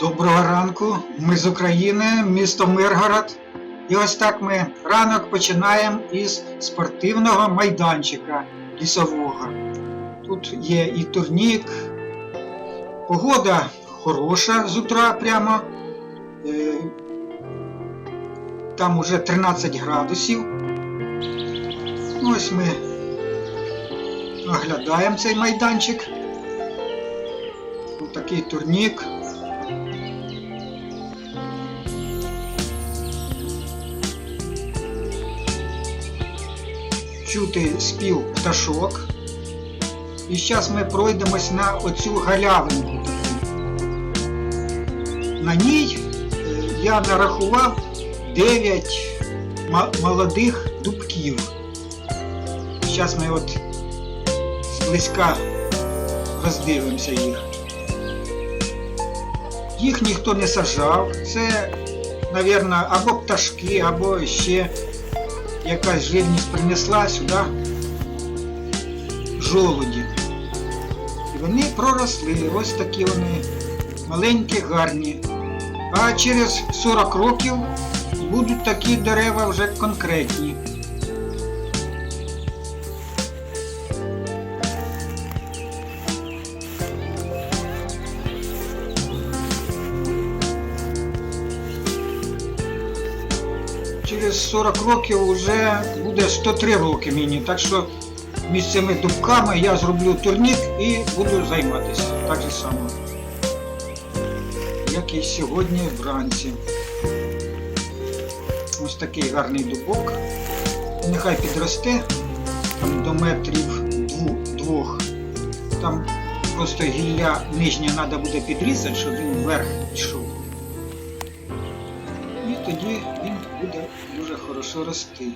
Доброго ранку, ми з України, місто Миргород. І ось так ми ранок починаємо із спортивного майданчика лісового. Тут є і турнік. Погода хороша з утра прямо. Е, Там уже 13 градусів. Ось ми оглядаємо цей майданчик. Ось такий турнік. Чути спів пташок. І зараз ми пройдемось на оцю галявинку. На ній е, я нарахував 9 молодих дубків. Зараз ми от зблизька роздивимося їх. Їх ніхто не сажав. Це, мабуть, або пташки, або ще якась живність принесла сюди жолуді. І вони проросли, ось такі вони маленькі, гарні. А через 40 років будуть такі дерева вже конкретні. Через 40 років вже буде 103 роки мені. Так що між цими дубками я зроблю турнік і буду займатися так же само. Як і сьогодні вранці. Ось такий гарний дубок. Нехай підросте там до метрів двох. Там просто гілля нижнє треба буде підрізати, щоб він вверх пішов. Тоді він буде дуже хорошо рости.